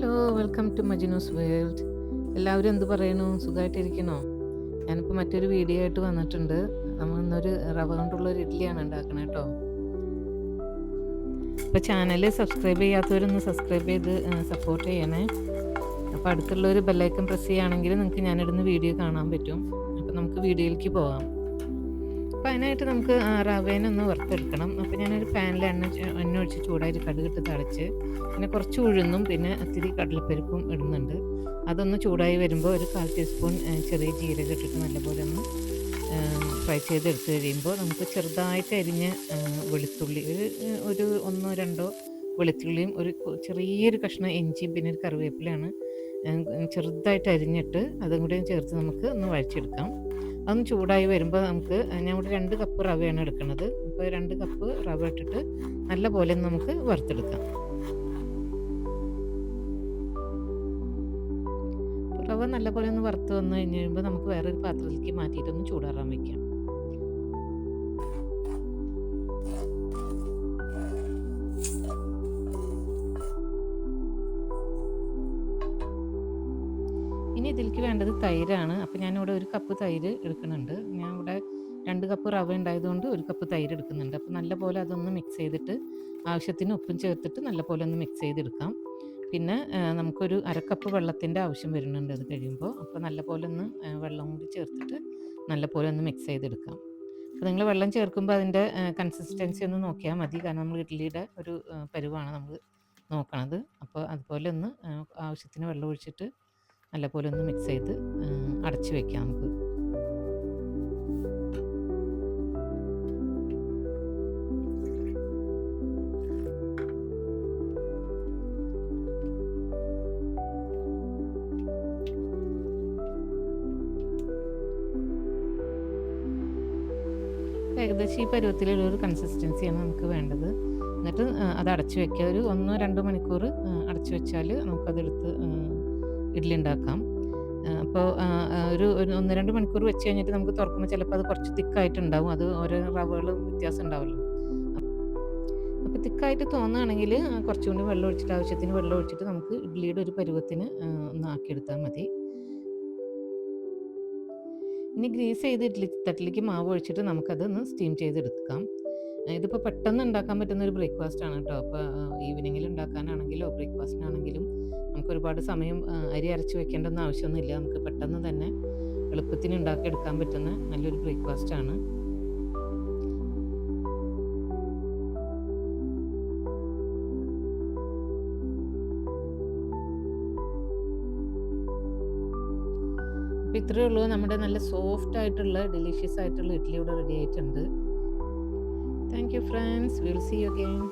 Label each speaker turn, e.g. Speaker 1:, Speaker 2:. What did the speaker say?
Speaker 1: Hello welcome to മജിനൂസ് world എല്ലാവരും എന്ത് പറയണു സുഖമായിട്ടിരിക്കണോ ഞാനിപ്പോൾ മറ്റൊരു വീഡിയോ ആയിട്ട് വന്നിട്ടുണ്ട്. നമ്മൾ ഇന്നൊരു റവ കൊണ്ടുള്ള ഒരു ഇഡ്ഡലിയാണ് ഉണ്ടാക്കണത് കേട്ടോ അപ്പോൾ ചാനൽ സബ്സ്ക്രൈബ് ചെയ്യാത്തവരൊന്ന് സബ്സ്ക്രൈബ് ചെയ്ത് സപ്പോർട്ട് ചെയ്യണേ. അപ്പോൾ അടുത്തുള്ള ഒരു ബെല്ലൈക്കൺ പ്രസ് ചെയ്യുകയാണെങ്കിൽ നിങ്ങൾക്ക് ഞാനിടുന്ന വീഡിയോ കാണാൻ പറ്റും. അപ്പോൾ നമുക്ക് വീഡിയോയിലേക്ക് പോകാം. അപ്പോൾ അതിനായിട്ട് നമുക്ക് റവേനൊന്ന് വറുത്തെടുക്കണം. അപ്പോൾ ഞാനൊരു പാനിൽ എണ്ണ എണ്ണ ഒഴിച്ച് ചൂടായിട്ട് കടുകിട്ട് തളിച്ച് പിന്നെ കുറച്ച് ഉഴുന്നും പിന്നെ ഇത്തിരി കടലപ്പരിപ്പും ഇടുന്നുണ്ട്. അതൊന്ന് ചൂടായി വരുമ്പോൾ ഒരു കാൽ ടീസ്പൂൺ ചെറിയ ജീരകം ഇട്ടിട്ട് നല്ലപോലെ ഒന്ന് ഫ്രൈ ചെയ്തെടുത്ത് കഴിയുമ്പോൾ നമുക്ക് ചെറുതായിട്ട് അരിഞ്ഞ വെളുത്തുള്ളി ഒരു ഒരു ഒന്നോ രണ്ടോ വെളുത്തുള്ളിയും ഒരു ചെറിയൊരു കഷ്ണം ഇഞ്ചിയും പിന്നെ ഒരു കറിവേപ്പിലാണ് ചെറുതായിട്ട് അരിഞ്ഞിട്ട് അതും കൂടെ ചേർത്ത് നമുക്ക് ഒന്ന് വഴച്ചെടുക്കാം അതൊന്ന് ചൂടായി വരുമ്പോൾ നമുക്ക് ഞാൻ ഇവിടെ രണ്ട് കപ്പ് റവയാണ് എടുക്കുന്നത്. അപ്പോൾ രണ്ട് കപ്പ് റവ ഇട്ടിട്ട് നല്ല പോലെ നമുക്ക് വറുത്തെടുക്കാം. റവ നല്ല പോലെ ഒന്ന് വറുത്ത് വന്നു കഴിഞ്ഞ് കഴിയുമ്പോൾ നമുക്ക് വേറൊരു പാത്രത്തിലേക്ക് മാറ്റിയിട്ടൊന്ന് ചൂടാറാൻ വയ്ക്കാം ഇനി ഇതിലേക്ക് വേണ്ടത് തൈരാണ്. അപ്പോൾ ഞാനിവിടെ ഒരു കപ്പ് തൈര് എടുക്കുന്നുണ്ട്. ഞാൻ ഇവിടെ രണ്ട് കപ്പ് റവ ഉണ്ടായതുകൊണ്ട് ഒരു കപ്പ് തൈര് എടുക്കുന്നുണ്ട്. അപ്പോൾ നല്ലപോലെ അതൊന്ന് മിക്സ് ചെയ്തിട്ട് ആവശ്യത്തിന് ഉപ്പും ചേർത്തിട്ട് നല്ലപോലെ ഒന്ന് മിക്സ് ചെയ്തെടുക്കാം. പിന്നെ നമുക്കൊരു അരക്കപ്പ് വെള്ളത്തിന്റെ ആവശ്യം വരുന്നുണ്ട് അത് കഴിയുമ്പോൾ. അപ്പോൾ നല്ലപോലെ ഒന്ന് വെള്ളം കൂടി ചേർത്തിട്ട് നല്ലപോലെ ഒന്ന് മിക്സ് ചെയ്തെടുക്കാം. അപ്പോൾ നിങ്ങൾ വെള്ളം ചേർക്കുമ്പോൾ അതിന്റെ കൺസിസ്റ്റൻസി ഒന്ന് നോക്കിയാൽ മതി. കാരണം നമ്മൾ ഇഡ്ഡലിയുടെ ഒരു പരുവാണ് നമ്മൾ നോക്കണത്. അപ്പോൾ അതുപോലെ ഒന്ന് ആവശ്യത്തിന് വെള്ളം ഒഴിച്ചിട്ട് നല്ലപോലെ ഒന്ന് മിക്സ് ചെയ്ത് അടച്ച് വെക്കാം നമുക്ക്. ഏകദേശം ഈ പരുവത്തിലുള്ള ഒരു കൺസിസ്റ്റൻസിയാണ് നമുക്ക് വേണ്ടത്. എന്നിട്ട് അത് അടച്ചു വെക്കുക. ഒരു ഒന്നോ രണ്ടോ മണിക്കൂർ അടച്ചു വെച്ചാൽ നമുക്കതെടുത്ത് ഇഡ്ഡലി ഉണ്ടാക്കാം അപ്പോൾ ഒരു ഒന്ന് രണ്ട് മണിക്കൂർ വെച്ച് കഴിഞ്ഞിട്ട് നമുക്ക് തുറക്കുമ്പോൾ ചിലപ്പോൾ അത് കുറച്ച് തിക്കായിട്ടുണ്ടാവും. അത് ഓരോ റവകൾ വ്യത്യാസം ഉണ്ടാവുമല്ലോ അപ്പോൾ തിക്കായിട്ട് തോന്നുകയാണെങ്കിൽ കുറച്ചും കൂടി വെള്ളം ഒഴിച്ചിട്ട് ആവശ്യത്തിന് വെള്ളം ഒഴിച്ചിട്ട് നമുക്ക് ഇഡ്ഡലിയുടെ ഒരു പരുവത്തിന് ഒന്ന് ആക്കിയെടുത്താൽ മതി. ഇനി ഗ്രീസ് ചെയ്ത് ഇഡ്ഡലി തട്ടിലേക്ക് മാവ് ഒഴിച്ചിട്ട് നമുക്കത് ഒന്ന് സ്റ്റീം ചെയ്തെടുക്കാം. ഇതിപ്പോൾ പെട്ടെന്ന് ഉണ്ടാക്കാൻ പറ്റുന്ന ഒരു ബ്രേക്ക്ഫാസ്റ്റ് ആണ് കേട്ടോ അപ്പോൾ ഈവനിങ്ങിൽ ഉണ്ടാക്കാനാണെങ്കിലോ ബ്രേക്ക്ഫാസ്റ്റിനാണെങ്കിലും ഒരുപാട് സമയം അരി അരച്ച് വെക്കേണ്ടെന്ന ആവശ്യമൊന്നുമില്ല. നമുക്ക് പെട്ടെന്ന് തന്നെ എളുപ്പത്തിന് ഉണ്ടാക്കിയെടുക്കാൻ പറ്റുന്ന നല്ലൊരു ബ്രേക്ക്ഫാസ്റ്റ് ആണ്. അപ്പോൾ ഇത്രയേ ഉള്ളൂ. നമ്മുടെ നല്ല സോഫ്റ്റ് ആയിട്ടുള്ള ഡെലിഷ്യസ് ആയിട്ടുള്ള ഇഡ്ഡലി ഇവിടെ റെഡി ആയിട്ടുണ്ട്. Thank you friends will see you again